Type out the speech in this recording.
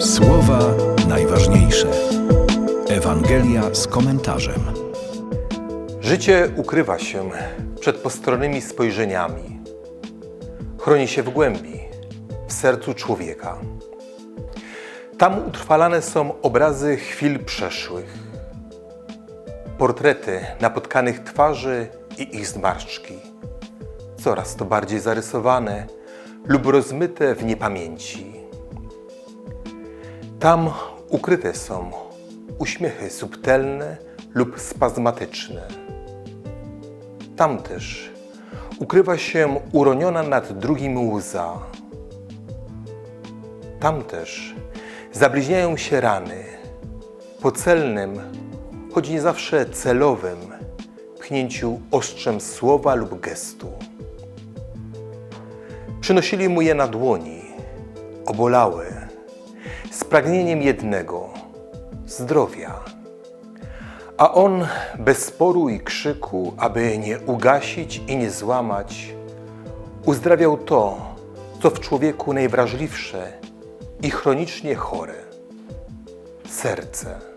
Słowa najważniejsze. Ewangelia z komentarzem. Życie ukrywa się przed postronnymi spojrzeniami. Chroni się w głębi, w sercu człowieka. Tam utrwalane są obrazy chwil przeszłych, portrety napotkanych twarzy i ich zmarszczki, coraz to bardziej zarysowane lub rozmyte w niepamięci. Tam ukryte są uśmiechy subtelne lub spazmatyczne. Tam też ukrywa się uroniona nad drugim łza. Tam też zabliźniają się rany po celnym, choć nie zawsze celowym, pchnięciu ostrzem słowa lub gestu. Przynosili mu je na dłoni, obolałe, z pragnieniem jednego zdrowia. A on bez sporu i krzyku, aby nie ugasić i nie złamać, uzdrawiał to, co w człowieku najwrażliwsze i chronicznie chore serce.